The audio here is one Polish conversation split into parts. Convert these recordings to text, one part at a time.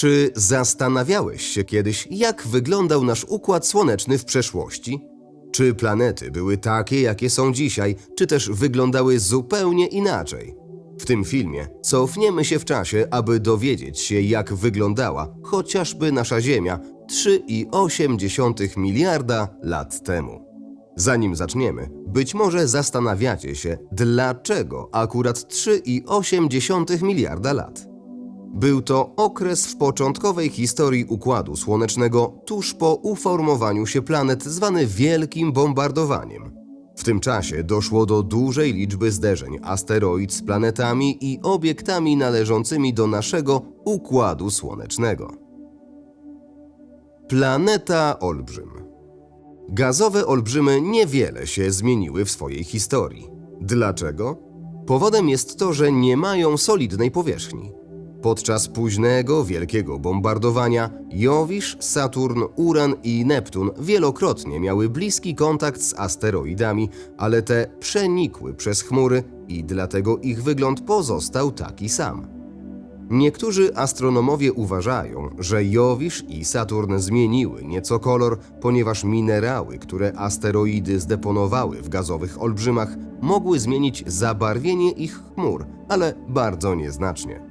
Czy zastanawiałeś się kiedyś, jak wyglądał nasz układ słoneczny w przeszłości? Czy planety były takie, jakie są dzisiaj, czy też wyglądały zupełnie inaczej? W tym filmie cofniemy się w czasie, aby dowiedzieć się, jak wyglądała chociażby nasza Ziemia 3,8 miliarda lat temu. Zanim zaczniemy, być może zastanawiacie się, dlaczego akurat 3,8 miliarda lat. Był to okres w początkowej historii Układu Słonecznego tuż po uformowaniu się planet zwany Wielkim Bombardowaniem. W tym czasie doszło do dużej liczby zderzeń asteroid z planetami i obiektami należącymi do naszego Układu Słonecznego. Planeta Olbrzym Gazowe olbrzymy niewiele się zmieniły w swojej historii. Dlaczego? Powodem jest to, że nie mają solidnej powierzchni. Podczas późnego wielkiego bombardowania Jowisz, Saturn, Uran i Neptun wielokrotnie miały bliski kontakt z asteroidami, ale te przenikły przez chmury i dlatego ich wygląd pozostał taki sam. Niektórzy astronomowie uważają, że Jowisz i Saturn zmieniły nieco kolor, ponieważ minerały, które asteroidy zdeponowały w gazowych olbrzymach, mogły zmienić zabarwienie ich chmur, ale bardzo nieznacznie.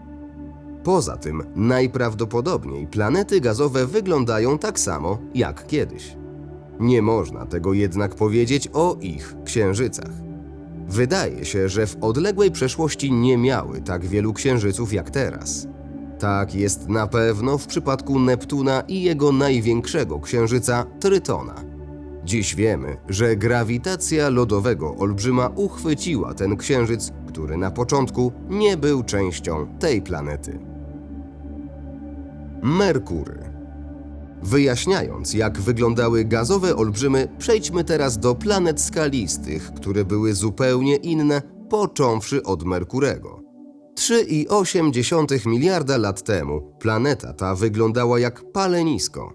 Poza tym, najprawdopodobniej planety gazowe wyglądają tak samo jak kiedyś. Nie można tego jednak powiedzieć o ich księżycach. Wydaje się, że w odległej przeszłości nie miały tak wielu księżyców jak teraz. Tak jest na pewno w przypadku Neptuna i jego największego księżyca Trytona. Dziś wiemy, że grawitacja lodowego olbrzyma uchwyciła ten księżyc, który na początku nie był częścią tej planety. Merkury. Wyjaśniając, jak wyglądały gazowe olbrzymy, przejdźmy teraz do planet skalistych, które były zupełnie inne, począwszy od Merkurego. 3,8 miliarda lat temu planeta ta wyglądała jak palenisko.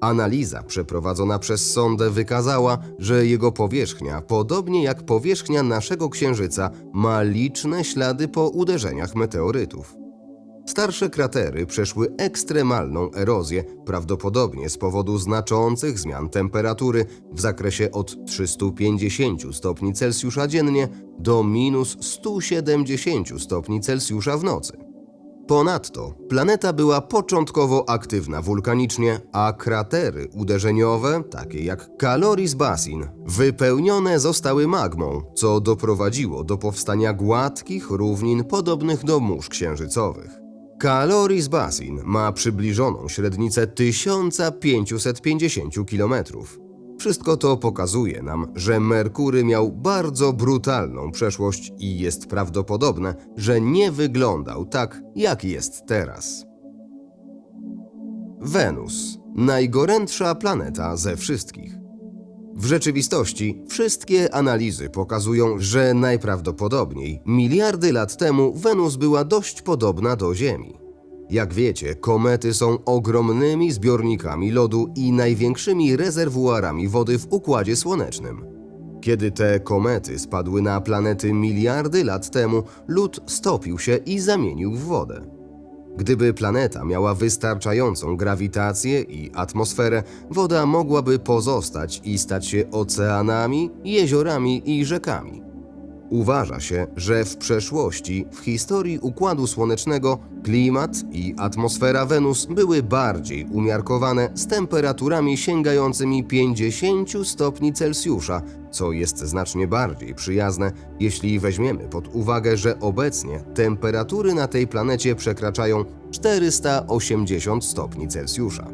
Analiza przeprowadzona przez sondę wykazała, że jego powierzchnia, podobnie jak powierzchnia naszego Księżyca, ma liczne ślady po uderzeniach meteorytów. Starsze kratery przeszły ekstremalną erozję, prawdopodobnie z powodu znaczących zmian temperatury w zakresie od 350 stopni Celsjusza dziennie do minus 170 stopni Celsjusza w nocy. Ponadto planeta była początkowo aktywna wulkanicznie, a kratery uderzeniowe, takie jak Caloris Basin, wypełnione zostały magmą, co doprowadziło do powstania gładkich równin podobnych do mórz księżycowych. Caloris Basin ma przybliżoną średnicę 1550 km. Wszystko to pokazuje nam, że Merkury miał bardzo brutalną przeszłość i jest prawdopodobne, że nie wyglądał tak, jak jest teraz. Wenus najgorętsza planeta ze wszystkich. W rzeczywistości wszystkie analizy pokazują, że najprawdopodobniej miliardy lat temu Wenus była dość podobna do Ziemi. Jak wiecie, komety są ogromnymi zbiornikami lodu i największymi rezerwuarami wody w Układzie Słonecznym. Kiedy te komety spadły na planety miliardy lat temu, lód stopił się i zamienił w wodę. Gdyby planeta miała wystarczającą grawitację i atmosferę, woda mogłaby pozostać i stać się oceanami, jeziorami i rzekami. Uważa się, że w przeszłości, w historii Układu Słonecznego, klimat i atmosfera Wenus były bardziej umiarkowane z temperaturami sięgającymi 50 stopni Celsjusza, co jest znacznie bardziej przyjazne, jeśli weźmiemy pod uwagę, że obecnie temperatury na tej planecie przekraczają 480 stopni Celsjusza.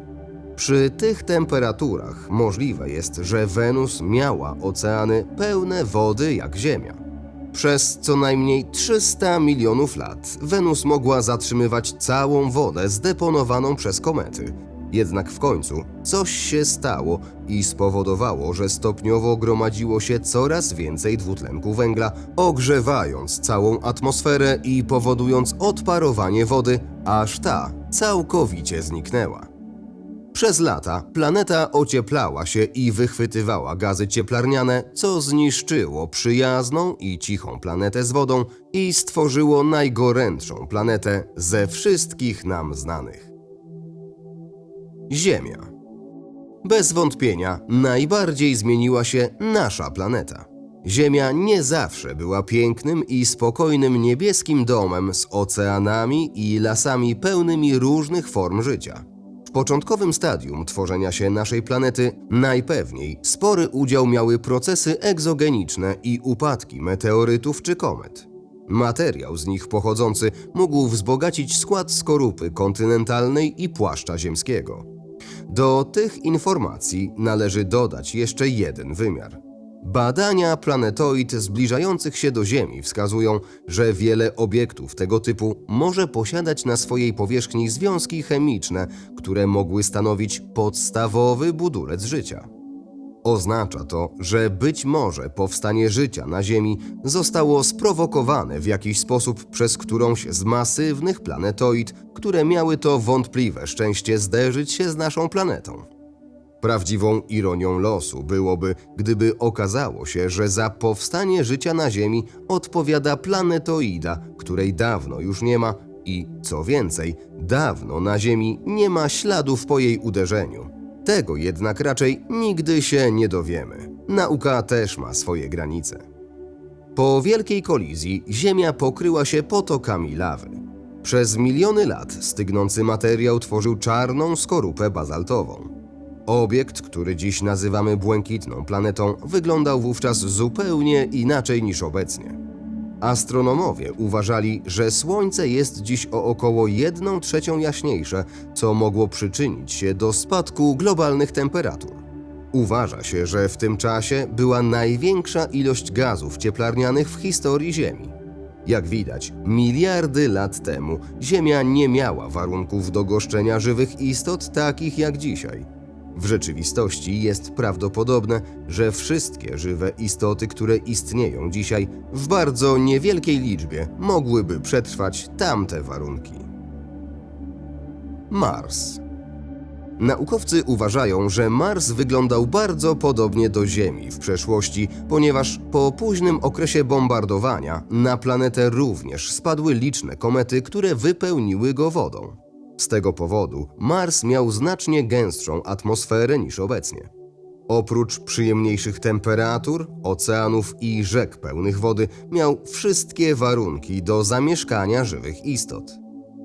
Przy tych temperaturach możliwe jest, że Wenus miała oceany pełne wody jak Ziemia. Przez co najmniej 300 milionów lat Wenus mogła zatrzymywać całą wodę zdeponowaną przez komety. Jednak w końcu coś się stało i spowodowało, że stopniowo gromadziło się coraz więcej dwutlenku węgla, ogrzewając całą atmosferę i powodując odparowanie wody, aż ta całkowicie zniknęła. Przez lata planeta ocieplała się i wychwytywała gazy cieplarniane, co zniszczyło przyjazną i cichą planetę z wodą i stworzyło najgorętszą planetę ze wszystkich nam znanych. Ziemia. Bez wątpienia najbardziej zmieniła się nasza planeta. Ziemia nie zawsze była pięknym i spokojnym niebieskim domem z oceanami i lasami pełnymi różnych form życia. W początkowym stadium tworzenia się naszej planety najpewniej spory udział miały procesy egzogeniczne i upadki meteorytów czy komet. Materiał z nich pochodzący mógł wzbogacić skład skorupy kontynentalnej i płaszcza ziemskiego. Do tych informacji należy dodać jeszcze jeden wymiar. Badania planetoid zbliżających się do Ziemi wskazują, że wiele obiektów tego typu może posiadać na swojej powierzchni związki chemiczne, które mogły stanowić podstawowy budulec życia. Oznacza to, że być może powstanie życia na Ziemi zostało sprowokowane w jakiś sposób przez którąś z masywnych planetoid, które miały to wątpliwe szczęście zderzyć się z naszą planetą. Prawdziwą ironią losu byłoby, gdyby okazało się, że za powstanie życia na Ziemi odpowiada planetoida, której dawno już nie ma i, co więcej, dawno na Ziemi nie ma śladów po jej uderzeniu. Tego jednak raczej nigdy się nie dowiemy. Nauka też ma swoje granice. Po wielkiej kolizji Ziemia pokryła się potokami lawy. Przez miliony lat stygnący materiał tworzył czarną skorupę bazaltową. Obiekt, który dziś nazywamy błękitną planetą, wyglądał wówczas zupełnie inaczej niż obecnie. Astronomowie uważali, że Słońce jest dziś o około 1 trzecią jaśniejsze, co mogło przyczynić się do spadku globalnych temperatur. Uważa się, że w tym czasie była największa ilość gazów cieplarnianych w historii Ziemi. Jak widać, miliardy lat temu Ziemia nie miała warunków do goszczenia żywych istot takich jak dzisiaj. W rzeczywistości jest prawdopodobne, że wszystkie żywe istoty, które istnieją dzisiaj, w bardzo niewielkiej liczbie mogłyby przetrwać tamte warunki. Mars. Naukowcy uważają, że Mars wyglądał bardzo podobnie do Ziemi w przeszłości, ponieważ po późnym okresie bombardowania na planetę również spadły liczne komety, które wypełniły go wodą. Z tego powodu Mars miał znacznie gęstszą atmosferę niż obecnie. Oprócz przyjemniejszych temperatur, oceanów i rzek pełnych wody, miał wszystkie warunki do zamieszkania żywych istot.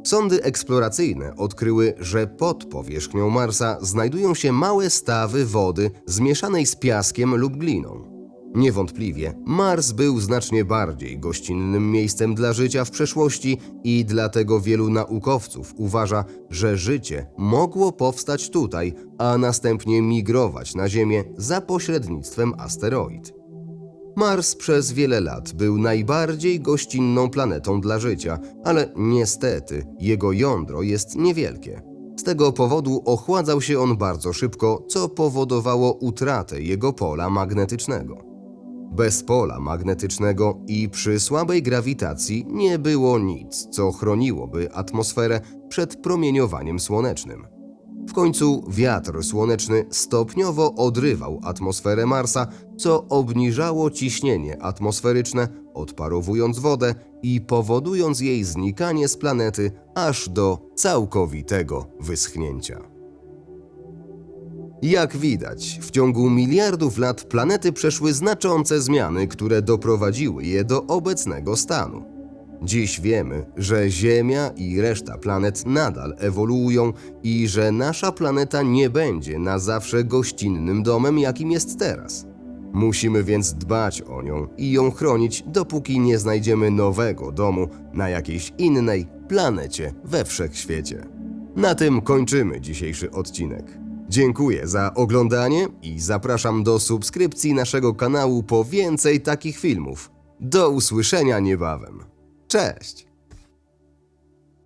Sondy eksploracyjne odkryły, że pod powierzchnią Marsa znajdują się małe stawy wody zmieszanej z piaskiem lub gliną. Niewątpliwie Mars był znacznie bardziej gościnnym miejscem dla życia w przeszłości i dlatego wielu naukowców uważa, że życie mogło powstać tutaj, a następnie migrować na Ziemię za pośrednictwem asteroid. Mars przez wiele lat był najbardziej gościnną planetą dla życia, ale niestety jego jądro jest niewielkie. Z tego powodu ochładzał się on bardzo szybko, co powodowało utratę jego pola magnetycznego. Bez pola magnetycznego i przy słabej grawitacji nie było nic, co chroniłoby atmosferę przed promieniowaniem słonecznym. W końcu wiatr słoneczny stopniowo odrywał atmosferę Marsa, co obniżało ciśnienie atmosferyczne, odparowując wodę i powodując jej znikanie z planety aż do całkowitego wyschnięcia. Jak widać, w ciągu miliardów lat planety przeszły znaczące zmiany, które doprowadziły je do obecnego stanu. Dziś wiemy, że Ziemia i reszta planet nadal ewoluują i że nasza planeta nie będzie na zawsze gościnnym domem, jakim jest teraz. Musimy więc dbać o nią i ją chronić, dopóki nie znajdziemy nowego domu na jakiejś innej planecie we wszechświecie. Na tym kończymy dzisiejszy odcinek. Dziękuję za oglądanie i zapraszam do subskrypcji naszego kanału po więcej takich filmów. Do usłyszenia niebawem. Cześć!